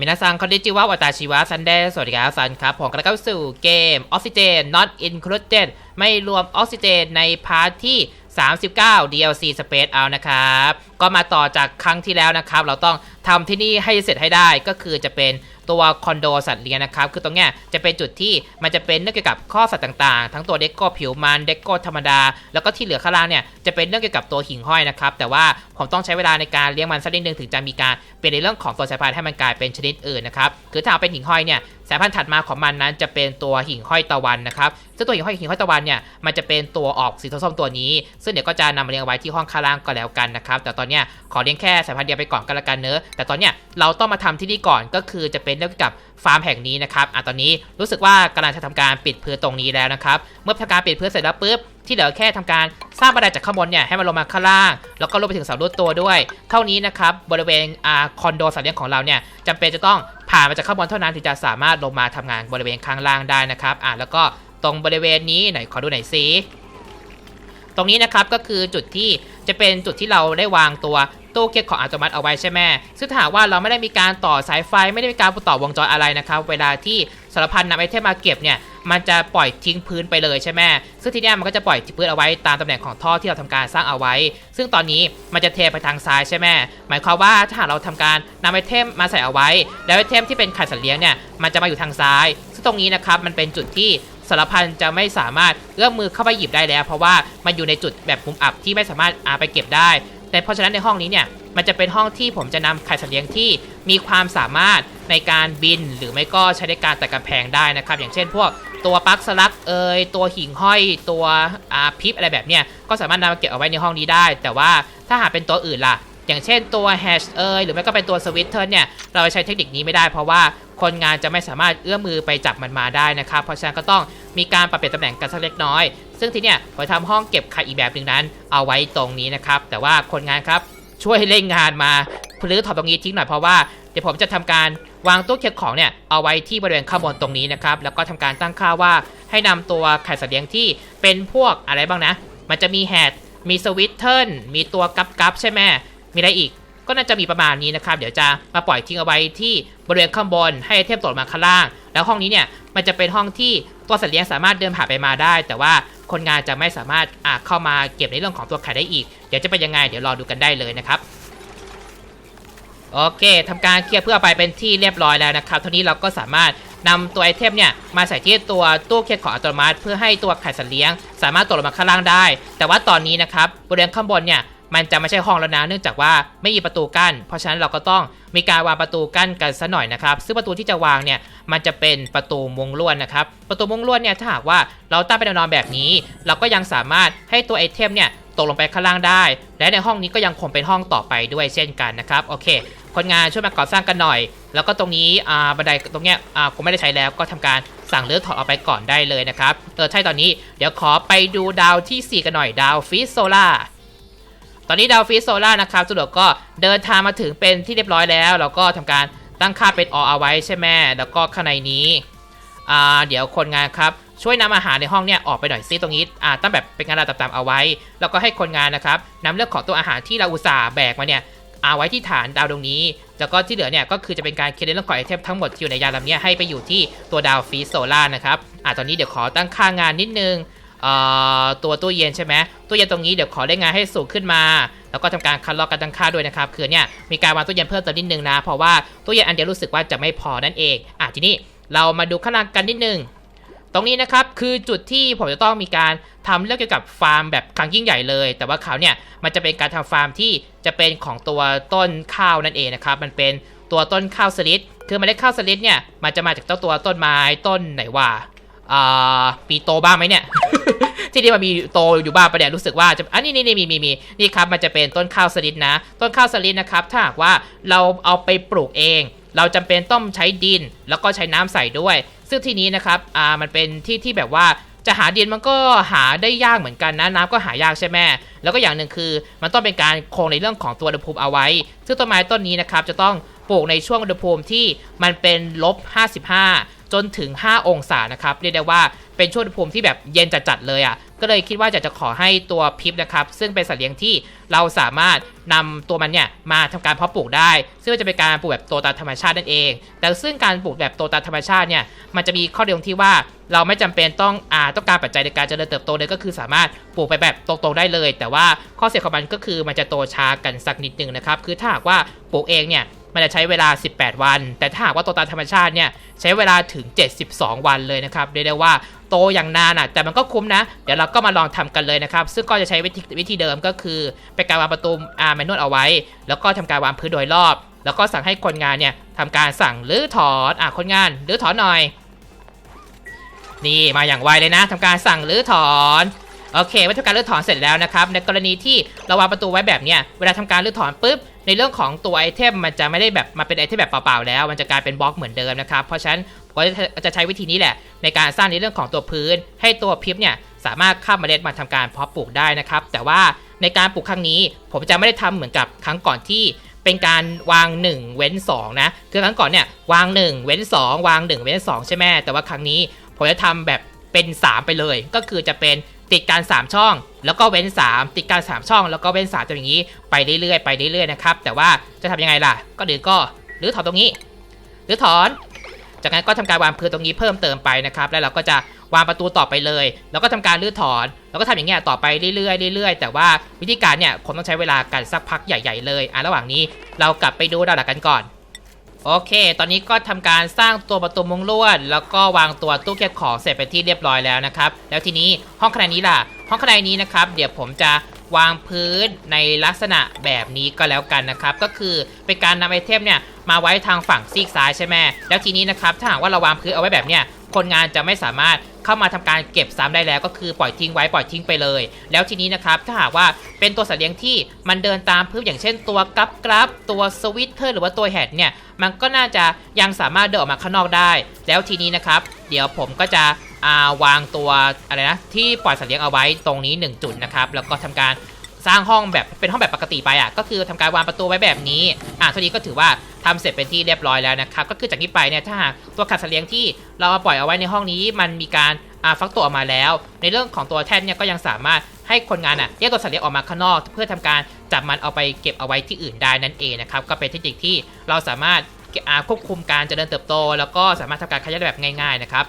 มินาซังคอนดิจิวะวัตาชิวะซันเดย์สวัสดีครับซันครับผมกำลังเข้าสู่เกมออกซิเจน Not Included ไม่รวมออกซิเจนในพาร์ทที่ 39 DLC Space Out นะครับ ก็มาต่อจากครั้งที่แล้วนะครับ เราต้องทำที่นี่ให้เสร็จให้ได้ก็คือจะเป็น ตัวคอนโดสัตว์เลี้ยงนะครับ คือตรงเนี้ยจะเป็นจุดที่มันจะเป็นเรื่องเกี่ยวกับข้อสัตว์ต่างๆ ทั้งตัวเด็กโก้ผิวมันเด็กโก้ธรรมดา แล้วก็ที่เหลือข้างล่างเนี่ยจะเป็นเรื่องเกี่ยวกับตัวหิ่งห้อยนะครับ แต่ว่าผมต้องใช้เวลาในการเลี้ยงมันสักนิดนึงถึงจะมีการเปลี่ยนในเรื่องของตัวสายพันธุ์ให้มันกลายเป็นชนิดอื่นนะครับ คือถ้าเอาเป็นหิ่งห้อยเนี่ย สายพันธุ์ถัดมาของมันนั้นจะเป็นตัวหิ่งห้อยตะวันนะครับซึ่งตัวหิ่งห้อยหิ่งห้อยตะวันเนี่ยมันจะเป็นตัวออกสีส้มๆตัวนี้ ซึ่งเดี๋ยวก็จะนำมาเลี้ยงไว้ที่ห้องข้างล่างก็แล้วกันนะครับแต่ตอนเนี้ยขอเลี้ยงแค่สายพันธุ์เดียวไปก่อนก็แล้วกันเนอะแต่ตอนเนี้ยเราต้องมาทำที่นี่ก่อนก็คือจะเป็นเรื่องกับฟาร์มแห่งนี้นะครับอะตอนนี้รู้สึกว่ากำลังจะทำการปิดพื้นตรงนี้แล้วนะครับเมื่อทำการปิดพื้นเสร็จแล้วปุ๊บที่เหลือแค่ทำการสร้างบันไดจากข้างบนเนี่ยให้มันลงมาข้างล่าง แล้วก็ลงไปถึงเสาลวดตัวด้วย เท่านี้นะครับบริเวณอาคอนโดสัตว์เลี้ยงของเราเนี่ยจำเป็นจะต้อง ผ่านมาจากข้างบนเท่านั้นถึงจะสามารถลงมาทำงานบริเวณข้างล่างได้นะครับอะแล้วก็ตรงบริเวณนี้ไหนขอดูหน่อยสิตรงนี้นะครับก็คือจุดที่จะเป็นจุดที่เราได้วางตัว ตู้เก็บของอัตโนมัติเอาไว้ใช่ไหมซึ่งถ้าหากว่าเราไม่ได้มีการต่อสายไฟไม่ได้มีการต่อวงจรอะไรนะครับเวลาที่สารพันนำไอเทมมาเก็บเนี่ยมันจะปล่อยทิ้งพื้นไปเลยใช่ไหมซึ่งทีนี้มันก็จะปล่อยพื้นเอาไว้ตามตำแหน่งของท่อที่เราทำการสร้างเอาไว้ ซึ่งตอนนี้มันจะเทไปทางซ้ายใช่ไหมหมายความว่าถ้าหากเราทำการนำไอเทมมาใส่เอาไว้ แล้วไอเทมที่เป็นไข่สัตว์เลี้ยงเนี่ยมันจะมาอยู่ทางซ้าย ซึ่งตรงนี้นะครับมันเป็นจุดที่สารพันจะไม่สามารถเอื้อมมือเข้าไปหยิบได้แล้ว เพราะว่ามันอยู่ในจุดแบบมุมอับที่ไม่สามารถอาไปเก็บได้ แต่เพราะฉะนั้นในห้องนี้เนี่ยมันจะเป็นห้องที่ผมจะนำไข่สัตว์เลี้ยงที่มีความสามารถในการบินหรือไม่ก็ใช้ในการตัดกำแพงได้นะครับ อย่างเช่น พวกตัวปลั๊กสลักเอยตัวหิ่งห้อยตัวอาพิบอะไรแบบเนี้ยก็สามารถนำมาเก็บเอาไว้ในห้องนี้ได้ แต่ว่าถ้าหากเป็นตัวอื่นล่ะ อย่างเช่นตัวแฮชเอยหรือไม่ก็เป็นตัวสวิตเทอร์เนี่ยเราใช้เทคนิคนี้ไม่ได้เพราะว่า คนงานจะไม่สามารถเอื้อมมือไปจับมันมาได้นะครับ เพราะฉะนั้นก็ต้องมีการปรับเปลี่ยนตำแหน่งกันสักเล็กน้อย ซึ่งทีเนี้ยผมทำห้องเก็บไข่อีกแบบหนึ่งนั้น เอาไว้ตรงนี้นะครับ แต่ว่าคนงานครับช่วยเร่งงานมาหรือถอดตรงนี้ทิ้งหน่อยเพราะว่าเดี๋ยวผมจะทำการวางตู้เก็บของเนี่ยเอาไว้ที่บริเวณข้างบนตรงนี้นะครับ แล้วก็ทำการตั้งค่าว่าให้นำตัวไข่สัตว์เลี้ยงที่เป็นพวกอะไรบ้างนะ มันจะมีแฮดมีสวิตเทิลมีตัวกับกับใช่ไหมมีอะไรอีก ก็น่าจะมีประมาณนี้นะครับเดี๋ยวจะมาปล่อยทิ้งเอาไว้ที่บริเวณข้างบนให้อเทมตกมาข้างล่าง แล้วห้องนี้เนี่ยมันจะเป็นห้องที่ตัวสัตว์เลี้ยงสามารถเดินผ่านไปมาได้ แต่ว่าคนงานจะไม่สามารถอ่าเข้ามาเก็บในเรื่องของตัวไข่ได้อีก เดี๋ยวจะเป็นยังไงเดี๋ยวรอดูกันได้เลยนะครับโอเคทำการเคลียร์เพื่อไปเป็นที่เรียบร้อยแล้วนะครับท่านี้เราก็สามารถนำตัวไอเทมเนี่ยมาใส่ที่ตัวตู้เคลียร์ของอัตโนมัติ เพื่อให้ตัวไข่สัตว์เลี้ยง สามารถตกลงมาข้างล่างได้ แต่ว่าตอนนี้นะครับบริเวณข้างบนเนี่ย มันจะไม่ใช่ห้องแล้วนะเนื่องจากว่าไม่มีประตูกั้น เพราะฉะนั้นเราก็ต้องมีการวางประตูกั้นกันซะหน่อยนะครับ ซึ่งประตูที่จะวางเนี่ยมันจะเป็นประตูมุงลวดนะครับ ประตูมุงลวดเนี่ยถ้าหากว่าเราตั้งเป็นแนวนอนแบบนี้ เราก็ยังสามารถให้ตัวไอเทมเนี่ยตกลงไปข้างล่างได้ และในห้องนี้ก็ยังคงเป็นห้องต่อไปด้วยเช่นกันนะครับโอเค คนงานช่วยมาก่อสร้างกันหน่อย แล้วก็ตรงนี้อ่าบันไดตรงเนี้ยอ่าผมไม่ได้ใช้แล้วก็ทำการสั่งเลือกถอดออกไปก่อนได้เลยนะครับเออใช่ตอนนี้เดี๋ยวขอไปดูดาวที่ 4 กันหน่อยดาวฟิสโซล่า ตอนนี้ดาวฟิสโซล่านะครับสรุปก็เดินทางมาถึงเป็นที่เรียบร้อยแล้วเราก็ทำการตั้งค่าเป็นออเอาไว้ใช่ไหมแล้วก็ข้างในนี้อ่าเดี๋ยวคนงานครับช่วยนำอาหารในห้องเนี่ยออกไปหน่อยซิตรงนี้อ่าตั้งแบบเป็นงานระดับต่ำๆเอาไว้ แล้วก็ให้คนงานนะครับนำเรื่องของตัวอาหารที่เราอุตส่าห์แบกมาเนี่ยเอาไว้ที่ฐานดาวดวงนี้ แล้วก็ที่เหลือเนี่ยก็คือจะเป็นการเคลียร์เรื่องของไอเทมทั้งหมดที่อยู่ในยานลำเนี้ยให้ไปอยู่ที่ตัวดาวฟีโซล่านะครับอะตอนนี้เดี๋ยวขอตั้งค่างานนิดนึง ตัวตู้เย็นใช่ไหมตู้เย็นตรงนี้เดี๋ยวขอได้งานให้สูงขึ้นมา แล้วก็ทำการคัดลอกการตั้งค่าด้วยนะครับคือเนี่ยมีการวางตู้เย็นเพิ่มเติมนิดนึงนะ เพราะว่าตู้เย็นอันเดียวรู้สึกว่าจะไม่พอนั่นเองอะทีนี้เรามาดูข้างล่างกันนิดนึงตรงนี้นะครับคือจุดที่ผมจะต้องมีการทำเรื่องเกี่ยวกับฟาร์มแบบครั้งยิ่งใหญ่เลย แต่ว่าคราเนี่ยมันจะเป็นการทำฟาร์มที่จะเป็นของตัวต้นข้าวนั่นเองนะครับมันเป็นตัวต้นข้าวสลิดคือเมล็ดข้าวสลิดเนี่ยมันจะมาจากเจ้าตัวต้นไม้ต้นไหนว่า อ่าปีโตบ้างไหมเนี่ย ที่นี่มันมีโตอยู่บ้างประเดี๋ยวรู้สึกว่าจะอันนี้นี่นี่มีมีมีนี่ครับมันจะเป็นต้นข้าวสลิดนะ ต้นข้าวสลิดนะครับ ถ้าหากว่าเราเอาไปปลูกเอง เราจำเป็นต้องใช้ดินแล้วก็ใช้น้ำใส่ด้วย ซึ่งที่นี้นะครับอ่ามันเป็นที่ที่แบบว่าจะหาดินมันก็หาได้ยากเหมือนกันนะน้ำก็หายากใช่ไหมแล้วก็อย่างหนึ่งคือ มันต้องเป็นการคงในเรื่องของตัวอุณหภูมิเอาไว้ ซึ่งต้นไม้ต้นนี้นะครับจะต้องปลูกในช่วงอุณหภูมิที่มันเป็นลบ 55 จนถึง 5 องศานะครับเรียกได้ว่าเป็นช่วงอุณหภูมิที่แบบเย็นจัดๆเลยอะก็เลยคิดว่าอยากจะขอให้ตัวพิบนะครับซึ่งเป็นสัตว์เลี้ยงที่เราสามารถนำตัวมันเนี่ยมาทำการเพาะปลูกได้ ซึ่งจะเป็นการปลูกแบบโตตามธรรมชาตินั่นเอง แต่ซึ่งการปลูกแบบโตตามธรรมชาติเนี่ยมันจะมีข้อดีตรงที่ว่าเราไม่จำเป็นต้องอ่าต้องการปัจจัยในการเจริญเติบโตเลยก็คือสามารถปลูกไปแบบตรงๆได้เลย แต่ว่าข้อเสียของมันก็คือมันจะโตช้ากันสักนิดหนึงนะครับคือถ้าหากว่าปลูกเองเนี่ย มันจะใช้เวลา 18 วัน แต่ถ้าหากว่าโตตามธรรมชาติเนี่ยใช้เวลาถึง 72 วันเลยนะครับเรียกได้ว่าโตอย่างนานอะแต่มันก็คุ้มนะ เดี๋ยวเราก็มาลองทำกันเลยนะครับ ซึ่งก็จะใช้วิธีวิธีเดิมก็คือเป็นการวางประตูอาแมนนวลเอาไว้ แล้วก็ทำการวางพื้นโดยรอบ แล้วก็สั่งให้คนงานเนี่ยทำการสั่งหรือถอนอะคนงานหรือถอนหน่อย นี่มาอย่างไวเลยนะทำการสั่งหรือถอนโอเคเมื่อทำการรื้อถอนเสร็จแล้วนะครับในกรณีที่เราวางประตูไว้แบบเนี้ยเวลาทำการรื้อถอนปุ๊บ ในเรื่องของตัวไอเทมมันจะไม่ได้แบบมาเป็นไอเทมแบบเปล่าๆแล้ว มันจะกลายเป็นบล็อกเหมือนเดิมนะครับ เพราะฉะนั้นผมก็จะใช้วิธีนี้แหละ ในการสร้างในเรื่องของตัวพื้น ให้ตัวพิบเนี่ยสามารถข้ามเมล็ดมาทำการเพาะปลูกได้นะครับ แต่ว่าในการปลูกครั้งนี้ ผมจะไม่ได้ทำเหมือนกับครั้งก่อนที่เป็นการวาง 1 เว้น 2 นะ คือครั้งก่อนเนี่ยวาง 1 เว้น 2 วาง 1 เว้น 2 ใช่ไหมแต่ว่าครั้งนี้ผมจะทำแบบเป็น 3 ไปเลย ก็คือจะเป็น ติดการ3ช่อง แล้วก็เว้น 3 ติดการ3ช่อง แล้วก็เว้น3จะอย่างนี้ไปเรื่อยๆไปเรื่อยๆนะครับแต่ว่าจะทำยังไงล่ะ ก็เดี๋ยวก็หรือถอนตรงนี้ หรือถอน จากนั้นก็ทำการวางพื้นตรงนี้เพิ่มเติมไปนะครับ แล้วเราก็จะวางประตูต่อไปเลย แล้วก็ทำการรื้อถอน แล้วก็ทำอย่างเงี้ยต่อไปเรื่อยๆเรื่อยๆ แต่ว่าวิธีการเนี่ยคงต้องใช้เวลากันสักพักใหญ่ ๆ เลยอะระหว่างนี้เรากลับไปดูดาวหลักกันก่อน โอเค ตอนนี้ก็ทำการสร้างตัวประตูมุงลวด แล้วก็วางตัวตู้เก็บของเสร็จเป็นที่เรียบร้อยแล้วนะครับ แล้วทีนี้ห้องข้างในนี้ล่ะ ห้องข้างในนี้นะครับ เดี๋ยวผมจะวางพื้นในลักษณะแบบนี้ก็แล้วกันนะครับ ก็คือเป็นการนำไอเทมเนี่ยมาไว้ทางฝั่งซีกซ้ายใช่ไหมแล้วทีนี้นะครับถ้าหากว่าเราวางพื้นเอาไว้แบบเนี้ย คนงานจะไม่สามารถเข้ามาทำการเก็บซ้ำได้แล้ว ก็คือปล่อยทิ้งไว้ปล่อยทิ้งไปเลย แล้วทีนี้นะครับถ้าหากว่าเป็นตัวสัตว์เลี้ยงที่มันเดินตามพื้นอย่างเช่นตัวกรับกรับตัวสวิตเทอร์ หรือว่าตัวแฮดเนี่ยมันก็น่าจะยังสามารถเดินออกมาข้างนอกได้ แล้วทีนี้นะครับ เดี๋ยวผมก็จะอ่าวางตัวอะไรนะที่ปล่อยสัตว์เลี้ยงเอาไว้ตรงนี้ 1 จุดนะครับแล้วก็ทำการ สร้างห้องแบบเป็นห้องแบบปกติไปอะก็คือทำการวางประตูไว้แบบนี้อะเท่านี้ก็ถือว่าทำเสร็จเป็นที่เรียบร้อยแล้วนะครับก็คือจากนี้ไปเนี่ยถ้าหากตัวขัดสเลียงที่เราปล่อยเอาไว้ในห้องนี้มันมีการอ่าฟักตัวออกมาแล้ว ในเรื่องของตัวแท่นเนี่ยก็ยังสามารถให้คนงานอะแยกตัวสัตว์เลี้ยงออกมาข้างนอก เพื่อทำการจับมันเอาไปเก็บเอาไว้ที่อื่นได้นั่นเองนะครับก็เป็นเทคนิคที่เราสามารถควบคุมการเจริญเติบโต แล้วก็สามารถทำการขยายได้แบบง่ายๆนะครับ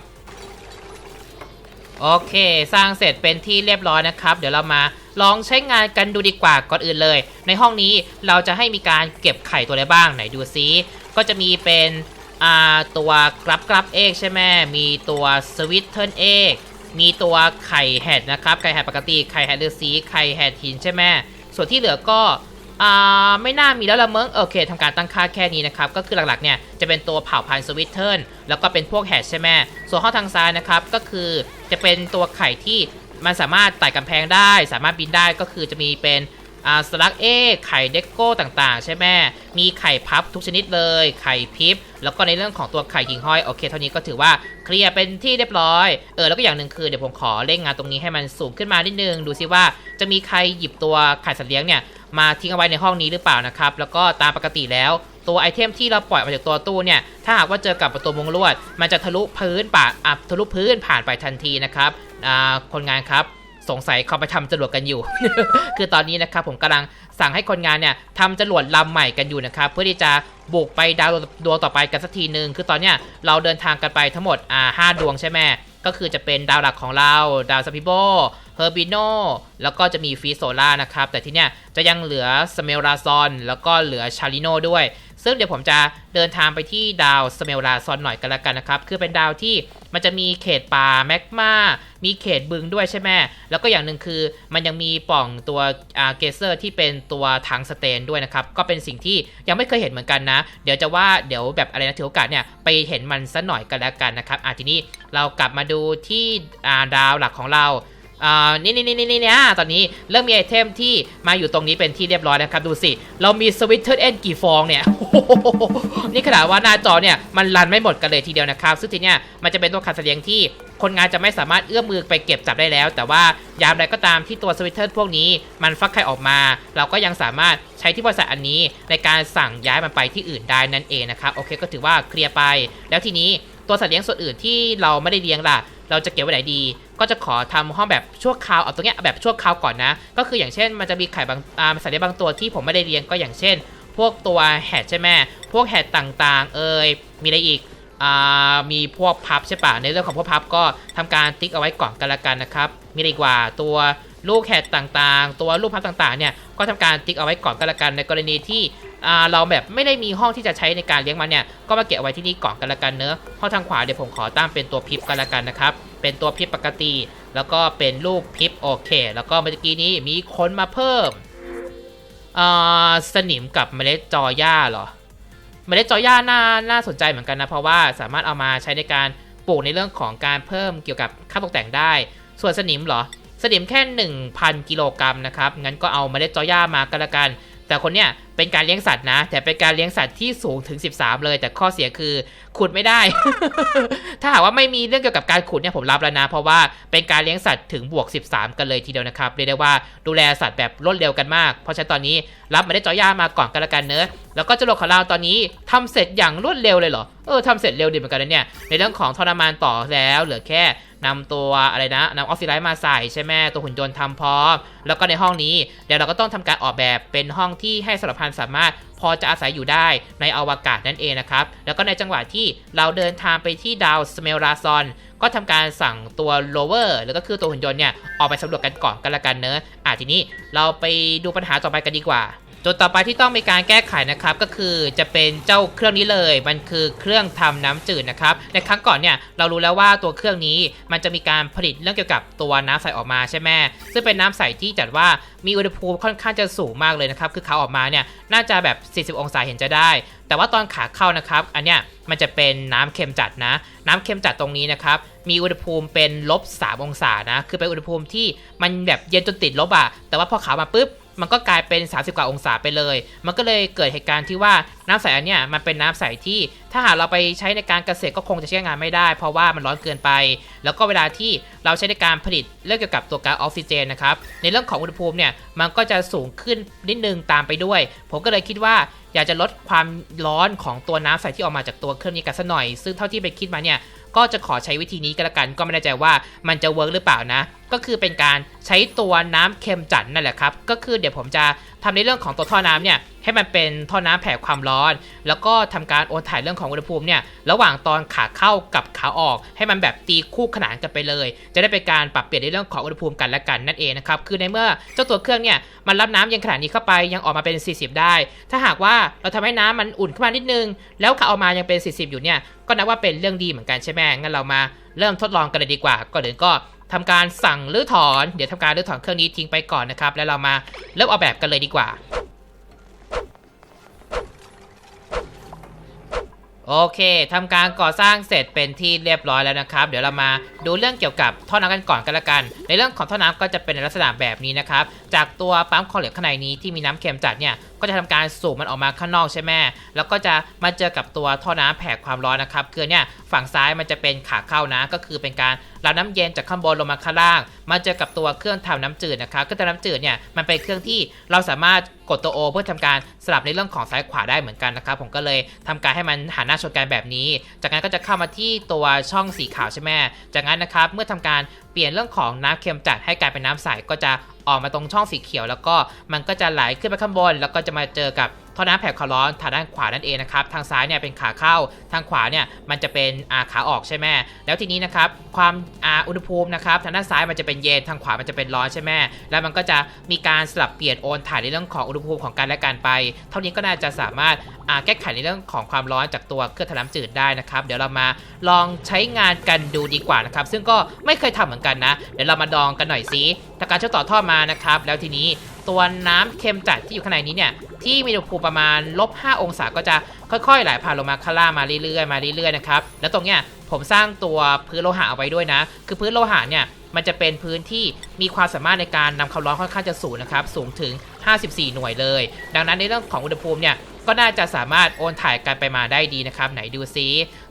โอเค สร้างเสร็จเป็นที่เรียบร้อยนะครับ เดี๋ยวเรามาลองใช้งานกันดูดีกว่าก่อนอื่นเลย ในห้องนี้เราจะให้มีการเก็บไข่ตัวอะไรบ้างไหนดูซิ ก็จะมีเป็นอ่าตัวกรับกรับเอกใช่ไหมมีตัวสวิตเทิร์นเอกมีตัวไข่แฮดนะครับ ไข่แฮดปกติ ไข่แฮดฤาษีไข่แฮดหินใช่ไหมส่วนที่เหลือก็ อ่าไม่น่ามีแล้วละเมิงโอเคทำการตั้งค่าแค่นี้นะครับ ก็คือหลักๆเนี่ยจะเป็นตัวเผ่าพันธุ์สวิตเทิร์นแล้วก็เป็นพวกแฮดใช่ไหมส่วนห้องทางซ้ายนะครับก็คือจะเป็นตัวไข่ที่มันสามารถไต่กำแพงได้ สามารถบินได้ก็คือจะมีเป็นอ่าสลักเอไข่เด็กโก้ต่างๆ ใช่ไหมมีไข่พับทุกชนิดเลย ไข่พิบ แล้วก็ในเรื่องของตัวไข่กิ่งห้อย โอเค เท่านี้ก็ถือว่าเคลียร์เป็นที่เรียบร้อย เออ แล้วก็อย่างหนึ่งคือเดี๋ยวผมขอเร่งงานตรงนี้ให้มันสูงขึ้นมานิดนึง ดูซิว่าจะมีใครหยิบตัวไข่สัตว์เลี้ยงเนี่ย มาทิ้งเอาไว้ในห้องนี้หรือเปล่านะครับ แล้วก็ตามปกติแล้วตัวไอเทมที่เราปล่อยมาจากตัวตู้เนี่ย ถ้าหากว่าเจอกับประตูมุงลวด มันจะทะลุพื้นป่าอะทะลุพื้นผ่านไปทันทีนะครับอ่าคนงานครับสงสัยเขาไปทำจรวดกันอยู่ คือตอนนี้นะครับผมกำลังสั่งให้คนงานเนี่ยทำจรวดลำใหม่กันอยู่นะครับ เพื่อที่จะบุกไปดาวดวงต่อไปกันสักทีหนึ่งคือตอนเนี้ยเราเดินทางกันไปทั้งหมดอ่าห้าดวงใช่ไหมก็คือจะเป็นดาวหลักของเรา ดาวซาพิโบ เฮอร์บิโนแล้วก็จะมีฟีโซล่านะครับ แต่ที่เนี้ยจะยังเหลือสเมลราซอนแล้วก็เหลือชาริโนด้วย ซึ่งเดี๋ยวผมจะเดินทางไปที่ดาวสเมลราซอนหน่อยกันละกันนะครับ คือเป็นดาวที่มันจะมีเขตป่าแมกมามีเขตบึงด้วยใช่ไหมแล้วก็อย่างหนึ่งคือมันยังมีปล่องตัวอาเกเซอร์ที่เป็นตัวถังสเตนด้วยนะครับ ก็เป็นสิ่งที่ยังไม่เคยเห็นเหมือนกันนะ เดี๋ยวจะว่าเดี๋ยวแบบอะไรนะถือโอกาสเนี่ยไปเห็นมันซะหน่อยกันล้วกันนะครับอะทีนี้เรากลับมาดูที่ดาวหลักของเรา อ่านี่นี่นี่นี่เนี่ยตอนนี้เริ่มมีไอเทมที่มาอยู่ตรงนี้เป็นที่เรียบร้อยแล้วครับ ดูสิ เรามีสวิตเทอร์เอ็นกี่ฟองเนี่ย นี่ขนาดว่าหน้าจอเนี่ย มันรันไม่หมดกันเลยทีเดียวนะครับ ซึ่งทีเนี้ยมันจะเป็นตัวขัดเสียงที่คนงานจะไม่สามารถเอื้อมมือไปเก็บจับได้แล้ว แต่ว่ายามใดก็ตามที่ตัวสวิตเทอร์พวกนี้มันฟักไข่ออกมา เราก็ยังสามารถใช้ที่บริษัทอันนี้ในการสั่งย้ายมันไปที่อื่นได้นั่นเองนะครับโอเคก็ถือว่าเคลียร์ไป แล้วทีนี้ตัวสัตว์เลี้ยงส่วนอื่นที่เราไม่ได้เลี้ยงล่ะ เราจะเก็บไว้ไหนดี ก็จะขอทำห้องแบบชั่วคราวเอาตรงเนี้ยแบบชั่วคราวก่อนนะ ก็คืออย่างเช่นมันจะมีไข่บางอ่าสัตว์เลี้ยงบางตัวที่ผมไม่ได้เลี้ยงก็อย่างเช่น พวกตัวแฮดใช่ไหมพวกแฮดต่างๆ เอ่ยมีอะไรอีกอ่ามีพวกพับใช่ปะในเรื่องของพวกพับก็ทำการติ๊กเอาไว้ก่อนกันละกันนะครับ มีอะไรอีกว่าตัวลูกแฮดต่างๆ ตัวลูกพับต่างๆเนี่ยก็ทำการติ๊กเอาไว้ก่อนกันละกัน ในกรณีที่ เราแบบไม่ได้มีห้องที่จะใช้ในการเลี้ยงมันเนี่ย ก็มาเก็บไว้ที่นี่ก่อนกันละกันเนอะห้องทางขวาเดี๋ยวผมขอตั้งเป็นตัวพิบกันละกันนะครับ เป็นตัวพิบปกติ แล้วก็เป็นรูปพิบโอเค แล้วก็เมื่อกี้นี้มีคนมาเพิ่มอ่าสนิมกับเมล็ดจอหญ้าเหรอ เมล็ดจอหย่าน่าน่าสนใจเหมือนกันนะ เพราะว่าสามารถเอามาใช้ในการปลูกในเรื่องของการเพิ่มเกี่ยวกับค่าตกแต่งได้ ส่วนสนิมเหรอ สนิมแค่ 1,000 กิโลกรัมนะครับ งั้นก็เอาเมล็ดจอหย่ามาก็แล้วกัน แต่คนเนี้ยเป็นการเลี้ยงสัตว์นะ แต่เป็นการเลี้ยงสัตว์ที่สูงถึง 13 เลย แต่ข้อเสียคือขุดไม่ได้ ถ้าหากว่าไม่มีเรื่องเกี่ยวกับการขุดเนี่ยผมรับแล้วนะ เพราะว่าเป็นการเลี้ยงสัตว์ถึงบวก 13 กันเลยทีเดียวนะครับเรียกได้ว่าดูแลสัตว์แบบรวดเร็วกันมาก เพราะฉะนั้นตอนนี้รับมาได้จอย่ามาก่อนกันละกันเนอะแล้วก็จรวดของเราตอนนี้ทำเสร็จอย่างรวดเร็วเลยเหรอเออทำเสร็จเร็วดีเหมือนกันนะเนี่ยในเรื่องของทรมานต่อแล้วเหลือแค่ นำตัวอะไรนะนำออกซิไลท์มาใส่ใช่ไหมตัวหุ่นยนต์ทำพร้อม แล้วก็ในห้องนี้เดี๋ยวเราก็ต้องทำการออกแบบเป็นห้องที่ให้สารพันสามารถพอจะอาศัยอยู่ได้ในอวกาศนั่นเองนะครับ แล้วก็ในจังหวะที่เราเดินทางไปที่ดาวสเมลราซอนก็ทำการสั่งตัวโลเวอร์หรือก็คือตัวหุ่นยนต์เนี่ยออกไปสำรวจกันก่อนกันละกันเนอะอะทีนี้เราไปดูปัญหาต่อไปกันดีกว่า จุดต่อไปที่ต้องมีการแก้ไขนะครับ ก็คือจะเป็นเจ้าเครื่องนี้เลย มันคือเครื่องทำน้ำจืดนะครับ ในครั้งก่อนเนี่ยเรารู้แล้วว่าตัวเครื่องนี้มันจะมีการผลิตเรื่องเกี่ยวกับตัวน้ำใสออกมาใช่ไหมซึ่งเป็นน้ำใสที่จัดว่ามีอุณหภูมิค่อนข้างจะสูงมากเลยนะครับ คือเขาออกมาเนี่ยน่าจะแบบ 40 องศาเห็นจะได้ แต่ว่าตอนขาเข้านะครับ อันเนี้ยมันจะเป็นน้ำเค็มจัดนะ น้ำเค็มจัดตรงนี้นะครับ มีอุณหภูมิเป็นลบ3องศานะ คือเป็นอุณหภูมิที่มันแบบเย็นจนติดลบอะแต่ว่าพอขามาปุ๊บ มันก็กลายเป็น 30 กว่าองศาไปเลย มันก็เลยเกิดเหตุการณ์ที่ว่าน้ำใสอันเนี้ยมันเป็นน้ำใสที่ ถ้าหากเราไปใช้ในการเกษตรก็คงจะใช้งานไม่ได้ เพราะว่ามันร้อนเกินไป แล้วก็เวลาที่เราใช้ในการผลิตเรื่องเกี่ยวกับตัวก๊าซออกซิเจนนะครับในเรื่องของอุณหภูมิเนี่ยมันก็จะสูงขึ้นนิดนึงตามไปด้วย ผมก็เลยคิดว่าอยากจะลดความร้อนของตัวน้ำใสที่ออกมาจากตัวเครื่องนี้กันสักหน่อย ซึ่งเท่าที่ไปคิดมาเนี่ยก็จะขอใช้วิธีนี้ก็แล้วกัน ก็ไม่แน่ใจว่ามันจะเวิร์กหรือเปล่านะก็คือเป็นการใช้ตัวน้ำเค็มจัดนั่นแหละครับ ก็คือเดี๋ยวผมจะทำในเรื่องของตัวท่อน้ำเนี่ยให้มันเป็นท่อน้ำแผ่ความร้อน แล้วก็ทำการโอนถ่ายเรื่องของอุณหภูมิเนี่ยระหว่างตอนขาเข้ากับขาออก ให้มันแบบตีคู่ขนานกันไปเลย จะได้เป็นการปรับเปลี่ยนในเรื่องของอุณหภูมิกันและกันนั่นเองนะครับคือในเมื่อเจ้าตัวเครื่องเนี่ยมันรับน้ำเย็นขนาดนี้เข้าไปยังออกมาเป็น 40 ได้ ถ้าหากว่าเราทำให้น้ำมันอุ่นขึ้นมานิดนึง แล้วขาออกมายังเป็น 40 อยู่เนี่ยก็นับว่าเป็นเรื่องดีเหมือนกันใช่ไหมงั้นเรามาเริ่มทดลองกันเลยดีกว่าก่อนอื่นก็ ทำการสั่งรื้อถอน เดี๋ยวทำการรื้อถอนเครื่องนี้ทิ้งไปก่อนนะครับ แล้วเรามาเริ่มออกแบบกันเลยดีกว่า โอเคทำการก่อสร้างเสร็จเป็นที่เรียบร้อยแล้วนะครับ เดี๋ยวเรามาดูเรื่องเกี่ยวกับท่อน้ำกันก่อนกันละกัน ในเรื่องของท่อน้ำก็จะเป็นในลักษณะแบบนี้นะครับ จากตัวปั๊มคลอเหล็กข้างในนี้ที่มีน้ำเค็มจัดเนี่ยก็จะทำการสูบมันออกมาข้างนอกใช่ไหมแล้วก็จะมาเจอกับตัวท่อน้ำแผ่ความร้อนนะครับ คือเนี่ยฝั่งซ้ายมันจะเป็นขาเข้านะ ก็คือเป็นการรับน้ำเย็นจากข้างบนลงมาข้างล่าง มาเจอกับตัวเครื่องทำน้ำจืดนะครับเครื่องทำน้ำจืดเนี่ยมันเป็นเครื่องที่เราสามารถกดตัวโอเพื่อทำการสลับในเรื่องของซ้ายขวาได้เหมือนกันนะครับผมก็เลยทำการให้มันหันหน้าชนกันแบบนี้ จากนั้นก็จะเข้ามาที่ตัวช่องสีขาวใช่ไหมจากนั้นนะครับเมื่อทำการ เปลี่ยนเรื่องของน้ำเค็มจัดให้กลายเป็นน้ำใสก็จะออกมาตรงช่องสีเขียว แล้วก็มันก็จะไหลขึ้นไปข้างบน แล้วก็จะมาเจอกับ ท่อน้ำแผ่ความร้อนทางด้านขวานั่นเองนะครับทางซ้ายเนี่ยเป็นขาเข้าทางขวาเนี่ยมันจะเป็นาขาออกใช่ไหมแล้วทีนี้นะครับความอุณหภูมินะครับทางด้านซ้ายมันจะเป็นเย็นทางขวามันจะเป็นร้อนใช่ไหมแล้วมันก็จะมีการสลับเปลี่ยนโอนถ่ายในเรื่องของอุณหภูมิของกันและกันไป เท่านี้ก็น่าจะสามารถแก้ไขในเรื่องของความร้อนจากตัวเครื่องทำน้ำจืดได้นะครับ เดี๋ยวเรามาลองใช้งานกันดูดีกว่านะครับ ซึ่งก็ไม่เคยทำเหมือนกันนะ เดี๋ยวเรามาดองกันหน่อยสิทำการเชื่อมต่อท่อมานะครับ แล้วทีนี้ ตัวน้ำเค็มจัดที่อยู่ข้างในนี้เนี่ยที่มีอุณหภูมิประมาณลบ5องศาก็จะค่อยๆ ไหลผ่านลงมาข้างล่างมาเรื่อยๆมาเรื่อยๆนะครับแล้วตรงเนี้ยผมสร้างตัวพื้นโลหะเอาไว้ด้วยนะ คือพื้นโลหะเนี่ยมันจะเป็นพื้นที่มีความสามารถในการนำความร้อนค่อนข้างจะสูงนะครับสูงถึง 54 หน่วยเลย ดังนั้นในเรื่องของอุณหภูมิเนี่ยก็น่าจะสามารถโอนถ่ายกันไปมาได้ดีนะครับ ไหนดูซิ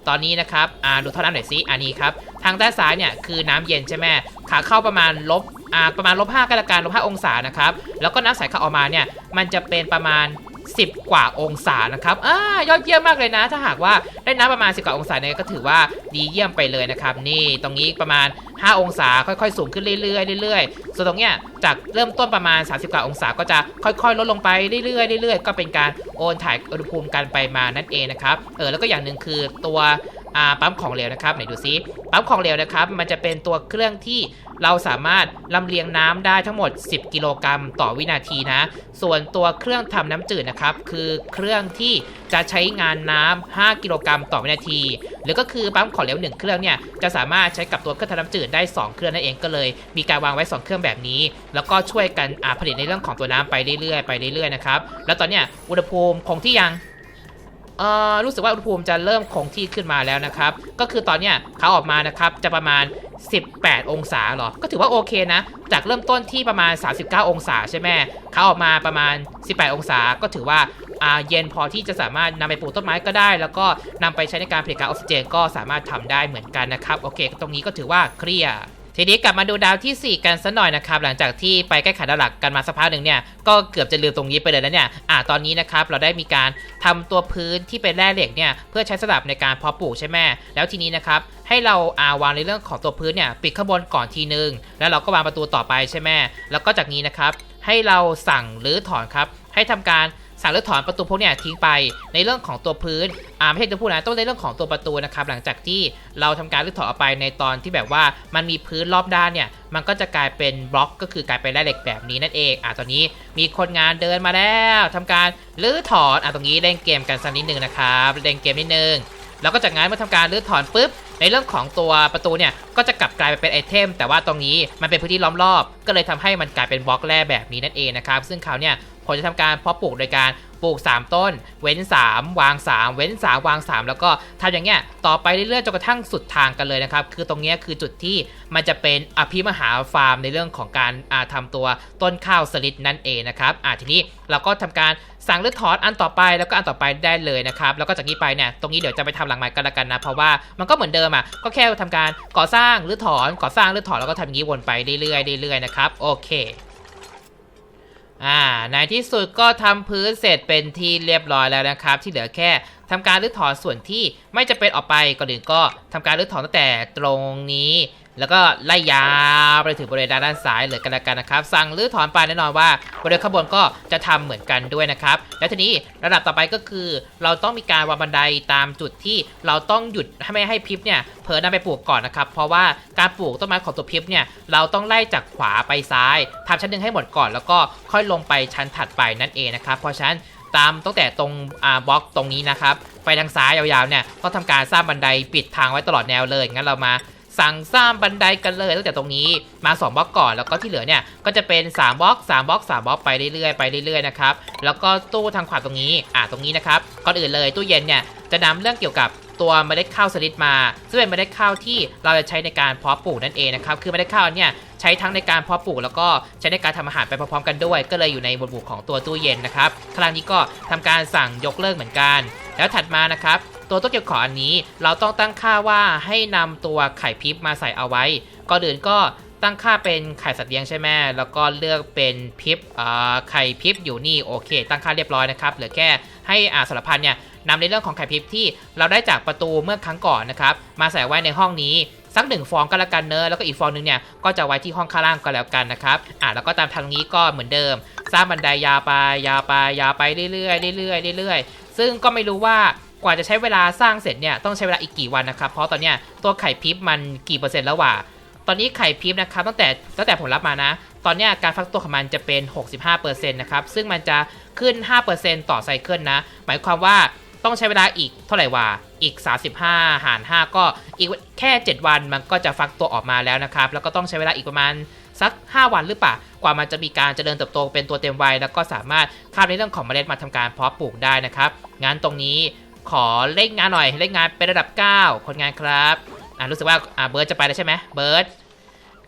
ตอนนี้นะครับ อ่า ดูท่อน้ำหน่อยซิ อันนี้ครับ ทางด้านซ้ายเนี่ยคือน้ำเย็นใช่ไหม ขาเข้าประมาณลบ อ่าประมาณลบห้ากันละกันลบห้าองศานะครับแล้วก็น้ำใสขาออกมาเนี่ยมันจะเป็นประมาณ 10 กว่าองศานะครับอ่ายอดเยี่ยมมากเลยนะ ถ้าหากว่าได้น้ำประมาณ 10 กว่าองศาเนี่ยก็ถือว่าดีเยี่ยมไปเลยนะครับนี่ตรงนี้ประมาณ 5 องศาค่อยๆ สูงขึ้นเรื่อยๆเรื่อยๆส่วนตรงเนี้ยจากเริ่มต้นประมาณ 30 กว่าองศาก็จะค่อยๆ ลดลงไปเรื่อยๆเรื่อยๆก็เป็นการโอนถ่ายอุณหภูมิกันไปมานั่นเองนะครับเออแล้วก็อย่างหนึ่งคือตัว อ่าปั๊มของเหลวนะครับไหนดูซิปั๊มของเหลวนะครับมันจะเป็นตัวเครื่องที่เราสามารถลำเลียงน้ำได้ทั้งหมด 10 กิโลกรัมต่อวินาทีนะ ส่วนตัวเครื่องทำน้ำจืดนะครับคือเครื่องที่จะใช้งานน้ำ5กิโลกรัมต่อวินาที หรือก็คือปั๊มของเหลว1เครื่องเนี่ยจะสามารถใช้กับตัวเครื่องทำน้ำจืดได้ 2 เครื่องนั่นเองก็เลย มีการวางไว้ 2 เครื่องแบบนี้ แล้วก็ช่วยกันผลิตในเรื่องของตัวน้ำไปเรื่อยๆไปเรื่อยๆนะครับแล้วตอนเนี้ยอุณหภูมิคงที่ยัง รู้สึกว่าอุณหภูมิจะเริ่มคงที่ขึ้นมาแล้วนะครับ ก็คือตอนเนี้ยเขาออกมานะครับจะประมาณ 18 องศาหรอ ก็ถือว่าโอเคนะ จากเริ่มต้นที่ประมาณ 39 องศาใช่ไหมเขาออกมาประมาณ 18 องศา ก็ถือว่าเย็นพอที่จะสามารถนำไปปลูกต้นไม้ก็ได้ แล้วก็นำไปใช้ในการผลิตก๊าซออกซิเจนก็สามารถทำได้เหมือนกันนะครับ โอเค ตรงนี้ก็ถือว่าเคลียร์ ทีนี้กลับมาดูดาวที่ 4 กันสักหน่อยนะครับหลังจากที่ไปแก้ไขดาวหลักกันมาสักพักหนึ่งเนี่ยก็เกือบจะลืมตรงนี้ไปเลยแล้วเนี่ยอ่าตอนนี้นะครับเราได้มีการทำตัวพื้นที่เป็นแร่เหล็กเนี่ยเพื่อใช้สำหรับในการเพาะปลูกใช่ไหมแล้วทีนี้นะครับให้เราอาวางในเรื่องของตัวพื้นเนี่ยปิดข้างบนก่อนทีนึง แล้วเราก็วางประตูต่อไปใช่ไหมแล้วก็จากนี้นะครับให้เราสั่งหรือถอนครับให้ทำการ สั่งรือถอนประตูพวกเนี่ยทิ้งไปในเรื่องของตัวพื้นอ่าไม่ใช่ตัวพูดนะต้องในเรื่องของตัวประตูนะครับหลังจากที่เราทำการรื้อถอนออกไปในตอนที่แบบว่ามันมีพื้นรอบด้านเนี่ยมันก็จะกลายเป็นบล็อกก็คือกลายเป็นแร่เหล็กแบบนี้นั่นเองอ่าตอนนี้มีคนงานเดินมาแล้วทำการรื้อถอนอ่าตรงนี้เล่นเกมกันสักนิดนึงนะครับเล่นเกมนิดนึงแล้วก็จากนั้นเมื่อทำการรื้อถอนปุ๊บในเรื่องของตัวประตูเนี่ยก็จะกลับกลายไปเป็นไอเทม แต่ว่าตรงนี้มันเป็นพื้นที่ล้อมรอบ ก็เลยทำให้มันกลายเป็นบล็อกแร่แบบนี้นั่นเองนะครับซึ่งเขาเนี่ย ผมจะทำการเพาะปลูกโดยการปลูก 3 ต้น เว้น 3 วาง 3 เว้น 3 วาง 3 แล้วก็ทำอย่างเงี้ยต่อไปเรื่อยๆจนกระทั่งสุดทางกันเลยนะครับ คือตรงเนี้ยคือจุดที่มันจะเป็นอภิมหาฟาร์มในเรื่องของการอ่าทำตัวต้นข้าวสลิดนั่นเองนะครับอ่าทีนี้เราก็ทำการสั่งหรือถอนอันต่อไปแล้วก็อันต่อไปได้เลยนะครับ แล้วก็จากนี้ไปเนี่ยตรงนี้เดี๋ยวจะไปทำหลังใหม่กันละกันนะ เพราะว่ามันก็เหมือนเดิมอะก็แค่ทำการก่อสร้างหรือถอนก่อสร้างหรือถอนแล้วก็ทำอย่างนี้วนไปเรื่อยๆเรื่อยๆนะครับโอเค อ่าในที่สุดก็ทำพื้นเสร็จเป็นที่เรียบร้อยแล้วนะครับ ที่เหลือแค่ทำการรื้อถอนส่วนที่ไม่จะเป็นออกไปก่อนอื่นก็ทำการรื้อถอนตั้งแต่ตรงนี้ แล้วก็ไล่ยาวไปถึงบริเวณด้านซ้ายเลยกันละกันนะครับ สั่งหรือถอนไปแน่นอนว่าบริเวณข้างบนก็จะทำเหมือนกันด้วยนะครับ แล้วทีนี้ระดับต่อไปก็คือ เราต้องมีการวางบันไดตามจุดที่เราต้องหยุดให้ไม่ให้พิบเนี่ยเผลอนำไปปลูกก่อนนะครับ เพราะว่าการปลูกต้นไม้ของตัวพิบเนี่ยเราต้องไล่จากขวาไปซ้ายทำชั้นหนึ่งให้หมดก่อน แล้วก็ค่อยลงไปชั้นถัดไปนั่นเองนะครับ เพราะฉะนั้นตามตั้งแต่ตรงบล็อกตรงนี้นะครับไปทางซ้ายยาวๆเนี่ยต้องทำการสร้างบันไดปิดทางไว้ตลอดแนวเลยงั้นเรามา สั่งสร้างบันไดกันเลยตั้งแต่ตรงนี้มา 2บล็อกก่อนแล้วก็ที่เหลือเนี่ยก็จะเป็น3บล็อก3บล็อก3บล็อกไปเรื่อยๆไปเรื่อยๆนะครับแล้วก็ตู้ทางขวาตรงนี้อ่าตรงนี้นะครับก่อนอื่นเลยตู้เย็นเนี่ยจะนำเรื่องเกี่ยวกับตัวเมล็ดข้าวสลิดมา ซึ่งเป็นเมล็ดข้าวที่เราจะใช้ในการเพาะปลูกนั่นเองนะครับคือเมล็ดข้าวเนี่ยใช้ทั้งในการเพาะปลูกแล้วก็ใช้ในการทำอาหารไปพร้อมๆกันด้วย ก็เลยอยู่ในหมวดหมู่ของตัวตู้เย็นนะครับครั้งนี้ก็ทำการสั่งยกเลิกเหมือนกัน แล้วถัดมานะครับ ตัวตัวเก็บของอันนี้เราต้องตั้งค่าว่าให้นำตัวไข่พิบมาใส่เอาไว้ ก่อนอื่นก็ตั้งค่าเป็นไข่สัตว์เลี้ยงใช่ไหมแล้วก็เลือกเป็นพิบอ่าไข่พิบอยู่นี่โอเค ตั้งค่าเรียบร้อยนะครับเหลือแค่ให้อาสารพันเนี่ยนำในเรื่องของไข่พิบที่เราได้จากประตูเมื่อครั้งก่อนนะครับมาใส่ไว้ในห้องนี้สักหนึ่งฟองก็แล้วกันเนอะแล้วก็อีกฟองหนึงเนี่ยก็จะไว้ที่ห้องข้างล่างก็แล้วกันนะครับอ่าแล้วก็ตามทางนี้ก็เหมือนเดิม สร้างบันไดยาวไปยาวไปยาวไปเรื่อยๆเรื่อยๆเรื่อยๆซึ่งก็ไม่รู้ว่า กว่าจะใช้เวลาสร้างเสร็จเนี่ยต้องใช้เวลาอีกกี่วันนะครับ เพราะตอนเนี้ยตัวไข่พิบมันกี่เปอร์เซ็นต์แล้ววะตอนนี้ไข่พิบนะครับตั้งแต่ตั้งแต่ผมรับมานะ ตอนนี้การฟักตัวของมันจะเป็น 65%นะครับ ซึ่งมันจะขึ้น 5%ต่อไซเคิลนะ หมายความว่าต้องใช้เวลาอีกเท่าไหร่วะ อีก 35 หาร 5 ก็อีกแค่ 7 วันมันก็จะฟักตัวออกมาแล้วนะครับ แล้วก็ต้องใช้เวลาอีกประมาณสัก 5 วันหรือเปล่า กว่ามันจะมีการเจริญเติบโตเป็นตัวเต็มวัย แล้วก็สามารถข้ามในเรื่องของเมล็ดมาทำการเพาะปลูกได้นะครับ งั้นตรงนี้ ขอเล่นงานหน่อยเล่นงานเป็นระดับ 9 คนงานครับอ่ารู้สึกว่าอ่าเบิร์ดจะไปแล้วใช่ไหมเบิร์ด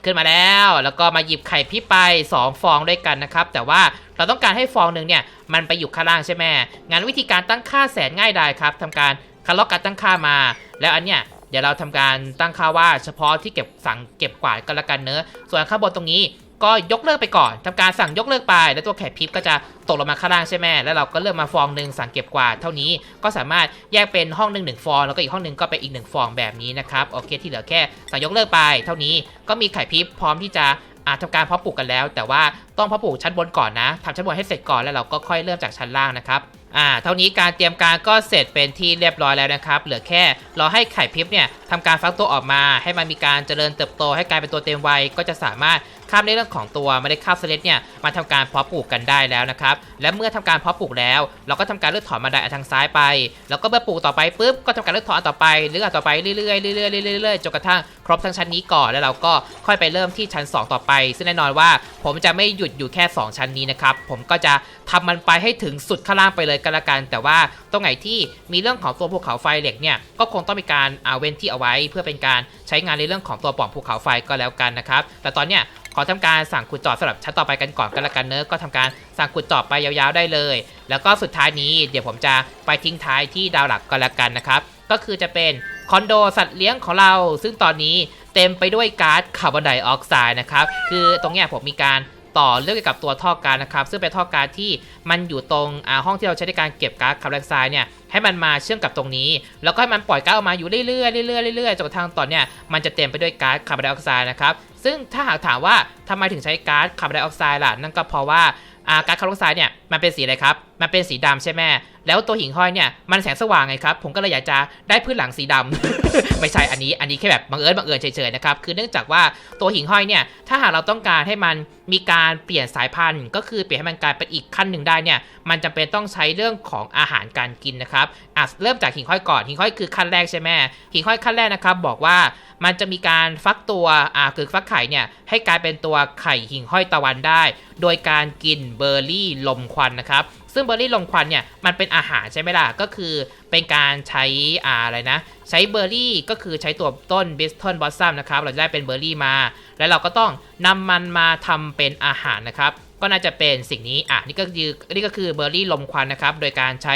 ขึ้นมาแล้ว แล้วก็มาหยิบไข่พี่ไป 2 ฟองด้วยกันนะครับ แต่ว่าเราต้องการให้ฟองหนึ่งเนี่ยมันไปอยู่ข้างล่างใช่ไหมงั้นวิธีการตั้งค่าแสนง่ายดายครับทำการคัดลอกการตั้งค่ามา แล้วอันเนี้ยเดี๋ยวเราทำการตั้งค่าว่าเฉพาะที่เก็บสั่งเก็บกวาดก็แล้วกันเนอะส่วนข้างบนตรงนี้ ก็ยกเลิกไปก่อนทำการสั่งยกเลิกไป แล้วตัวแขกพิบก็จะตกลงมาข้างล่างใช่ไหมแล้วเราก็เลือกมาฟองหนึ่งสั่งเก็บกวาดเท่านี้ก็สามารถแยกเป็นห้องหนึ่งหนึ่งฟอง แล้วก็อีกห้องหนึ่งก็เป็นอีกหนึ่งฟองแบบนี้นะครับโอเคที่เหลือแค่สั่งยกเลิกไป เท่านี้ก็มีไข่พิบพร้อมที่จะอาทำการเพาะปลูกกันแล้ว แต่ว่าต้องเพาะปลูกชั้นบนก่อนนะทำชั้นบนให้เสร็จก่อนแล้วเราก็ค่อยเริ่มจากชั้นล่างนะครับอ่าเท่านี้การเตรียมการก็เสร็จเป็นที่เรียบร้อยแล้วนะครับ เหลือแค่รอให้ไข่พิบเนี่ยทำการฟักตัวออกมา ให้มันมีการเจริญเติบโตให้กลายเป็นตัวเต็มวัยก็จะสามารถข้ามในเรื่องของตัวเมล็ดข้าวเสล็ดเนี่ยมาทำการเพาะปลูกกันได้แล้วนะครับและเมื่อทำการเพาะปลูกแล้ว เราก็ทำการเลือกถอนมาได้ทางซ้ายไป แล้วก็เมื่อปลูกต่อไปปุ๊บก็ทำการเลือกถอนอันต่อไปเลือกอันต่อไปเรื่อยๆเรื่อยๆเรื่อยๆจนกระทั่งครบทั้งชั้นนี้ก่อนแล้วเราก็ค่อยไปเริ่มที่ชั้น 2 ต่อไป ซึ่งแน่นอนว่าผมจะไม่หยุดอยู่แค่ 2 ชั้นนี้นะครับผมก็จะทำมันไปให้ถึงสุดข้างล่างไปเลยก็แล้วกัน แต่ว่าตรงไหนที่มีเรื่องของตัวภูเขาไฟเหล็กเนี่ยก็คงต้องมีการเอาเว้นที่เอาไว้ เพื่อเป็นการใช้งานในเรื่องของตัวปล่องภูเขาไฟก็แล้วกันนะครับแต่ตอนเนี้ย ขอทำการสั่งขุดเจาะสำหรับชั้นต่อไปกันก่อนก็แล้วกันเนอะก็ทำการสั่งขุดเจาะไปยาวๆได้เลย แล้วก็สุดท้ายนี้เดี๋ยวผมจะไปทิ้งท้ายที่ดาวหลักก็แล้วกันนะครับก็คือจะเป็นคอนโดสัตว์เลี้ยงของเรา ซึ่งตอนนี้เต็มไปด้วยก๊าซคาร์บอนไดออกไซด์นะครับคือตรงนี้ผมมีการต่อเรื่องเกี่ยวกับตัวท่อกาซนะครับ ซึ่งเป็นท่อกาซที่มันอยู่ตรงอ่าห้องที่เราใช้ในการเก็บก๊าซคาร์บอนไดออกไซด์เนี่ยให้มันมาเชื่อมกับตรงนี้ แล้วก็ให้มันปล่อยก๊าซออกมาอยู่เรื่อยๆเรื่อยๆเรื่อยๆจนกระทั่งตอนเนี้ยมันจะเต็มไปด้วยก๊าซคาร์บอนไดออกไซด์นะครับ ซึ่งถ้าหากถามว่าทำไมถึงใช้ก๊าซคาร์บอนไดออกไซด์ล่ะ นั่นก็เพราะว่า อ่ากาซคาร์บอนไดออกไซด์เนี่ยมันเป็นสีอะไรครับ มันเป็นสีดำใช่ไหมแล้วตัวหิ่งห้อยเนี่ยมันแสงสว่างไงครับ ผมก็เลยอยากจะได้พื้นหลังสีดำไม่ใช่อันนี้ อันนี้แค่แบบบังเอิญบังเอิญเฉยๆนะครับ คือเนื่องจากว่าตัวหิ่งห้อยเนี่ย ถ้าหากเราต้องการให้มันมีการเปลี่ยนสายพันธุ์ ก็คือเปลี่ยนให้มันกลายเป็นอีกขั้นหนึ่งได้เนี่ย มันจำเป็นต้องใช้เรื่องของอาหารการกินนะครับอะเริ่มจากหิ่งห้อยก่อน หิ่งห้อยคือขั้นแรกใช่ไหมหิ่งห้อยขั้นแรกนะครับ บอกว่ามันจะมีการฟักตัวอ่าคือฟักไข่เนี่ยให้กลายเป็นตัวไข่หิ่งห้อยตะวันได้ โดยการกินเบอร์รี่ลมควันนะครับ ซึ่งเบอร์รี่ลมควันเนี่ยมันเป็นอาหารใช่ไหมล่ะ ก็คือเป็นการใช้อะไรนะ ใช้เบอร์รี่ก็คือใช้ตัวต้นบิสตันบอสซัมนะครับ เราจะได้เป็นเบอร์รี่มา แล้วเราก็ต้องนำมันมาทำเป็นอาหารนะครับ ก็น่าจะเป็นสิ่งนี้ อะนี่ก็คือนี่ก็คือเบอร์รี่ลมควันนะครับ โดยการใช้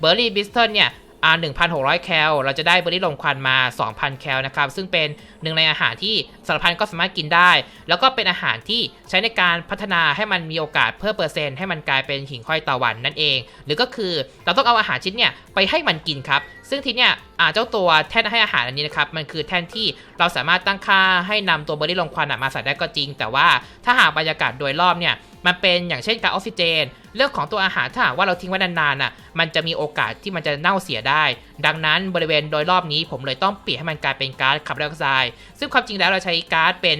เบอร์รี่บิสตันเนี่ยอ่า1,600 แคล เราจะได้เบอร์รี่ลมควันมา 2,000 แคลนะครับ ซึ่งเป็น หนึ่งในอาหารที่สารพันก็สามารถกินได้ แล้วก็เป็นอาหารที่ใช้ในการพัฒนาให้มันมีโอกาสเพิ่มเปอร์เซ็นต์ให้มันกลายเป็นหิ่งห้อยตะวันนั่นเอง หรือก็คือเราต้องเอาอาหารชิ้นเนี่ยไปให้มันกินครับ ซึ่งทีเนี้ยเจ้าตัวแท่นให้อาหารอันนี้นะครับมันคือแท่นที่เราสามารถตั้งค่าให้นำตัวเบอร์รี่ลมควันมาใส่ได้ก็จริง แต่ว่าถ้าหากบรรยากาศโดยรอบเนี่ยมันเป็นอย่างเช่นกาซออกซิเจน เรื่องของตัวอาหารถ้าหากว่าเราทิ้งไว้นานๆน่ะมันจะมีโอกาสที่มันจะเน่าเสียได้ ดังนั้นบริเวณโดยรอบนี้ผมเลยต้องเปลี่ยนให้มันกลายเป็นก๊าซคาร์บอนไดออกไซด์ซึ่งความจริงแล้วเราใช้ก๊าซเป็น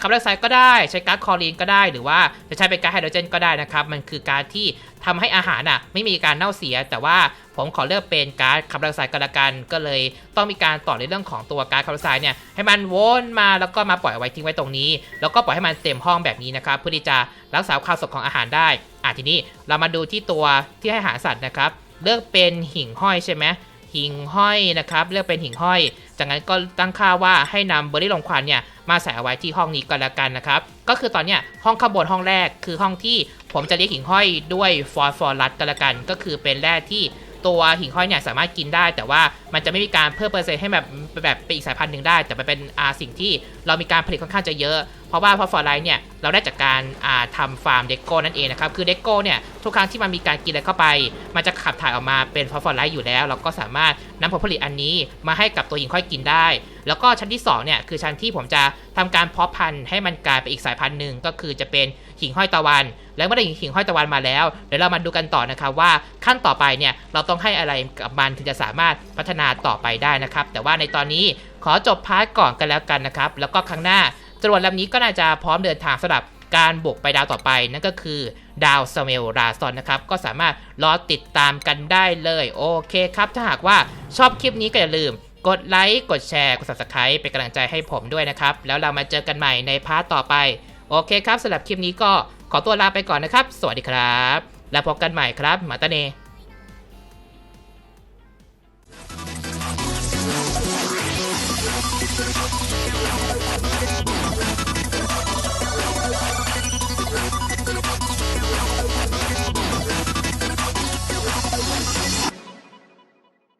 คาร์บอนไดออกไซด์ก็ได้ใช้ก๊าซคลอรีนก็ได้ หรือว่าจะใช้เป็นก๊าซไฮโดรเจนก็ได้นะครับมันคือก๊าซที่ทำให้อาหารน่ะไม่มีการเน่าเสีย แต่ว่าผมขอเลือกเป็นก๊าซคาร์บอนไดออกไซด์ก็แล้วกัน ก็เลยต้องมีการต่อในเรื่องของตัวก๊าซคาร์บอนไดออกไซด์เนี่ยให้มันวนมาแล้วก็มาปล่อยไว้ทิ้งไว้ตรงนี้ แล้วก็ปล่อยให้มันเต็มห้องแบบนี้นะครับเพื่อที่จะรักษาความสดของอาหารได้อะทีนี้เรามาดูที่ตัวที่ให้อาหารสัตว์นะครับเลือกเป็นหิ่งห้อยใช่ไหม หิ่งห้อยนะครับเลือกเป็นหิ่งห้อย จากนั้นก็ตั้งค่าว่าให้นำเบอร์รี่ลงควันเนี่ยมาใส่เอาไว้ที่ห้องนี้ก็แล้วกันนะครับ ก็คือตอนเนี้ยห้องข้างบนห้องแรกคือห้องที่ผมจะเรียกหิ่งห้อยด้วยฟอสฟอรัสก็แล้วกัน ก็คือเป็นแร่ที่ตัวหิ่งห้อยเนี่ยสามารถกินได้ แต่ว่ามันจะไม่มีการเพิ่มเปอร์เซ็นต์ให้แบบแบบเป็นอีกสายพันธุ์หนึ่งได้ แต่มันเป็นอาสิ่งที่เรามีการผลิตค่อนข้างจะเยอะ เพราะว่าฟอฟอรัสเนี่ยเราได้จากการอ่าทำฟาร์มเด็กโก้นั่นเองนะครับคือเด็กโก้เนี่ยทุกครั้งที่มันมีการกินอะไรเข้าไป มันจะขับถ่ายออกมาเป็นฟอฟอรัสอยู่แล้ว เราก็สามารถนำผลผลิตอันนี้มาให้กับตัวหิ่งห้อยกินได้ แล้วก็ชั้นที่2เนี่ยคือชั้นที่ผมจะทำการเพาะพันธุ์ให้มันกลายเป็นอีกสายพันธุ์หนึ่งก็คือจะเป็นหิ่งห้อยตะวัน แล้วเมื่อได้หิ่งห้อยตะวันมาแล้วเดี๋ยวเรามาดูกันต่อนะครับว่าขั้นต่อไปเนี่ยเราต้องให้อะไรกับมันถึงจะสามารถพัฒนาต่อไปได้นะครับแต่ว่าในตอนนี้ขอจบพาร์ทก่อนกันแล้วกันนะครับแล้วก็ครั้งหน้า จรวดลำนี้ก็น่าจะพร้อมเดินทางสำหรับการบุกไปดาวต่อไปนั่นก็คือดาวสเมลราซอนนะครับ ก็สามารถรอติดตามกันได้เลยโอเคครับ ถ้าหากว่าชอบคลิปนี้ก็อย่าลืม กดไลค์ กดแชร์ กด subscribe เป็นกำลังใจให้ผมด้วยนะครับ แล้วเรามาเจอกันใหม่ในพาร์ทต่อไป โอเคครับสำหรับคลิปนี้ก็ขอตัวลาไปก่อนนะครับ สวัสดีครับ แล้วพบกันใหม่ครับมาตาเน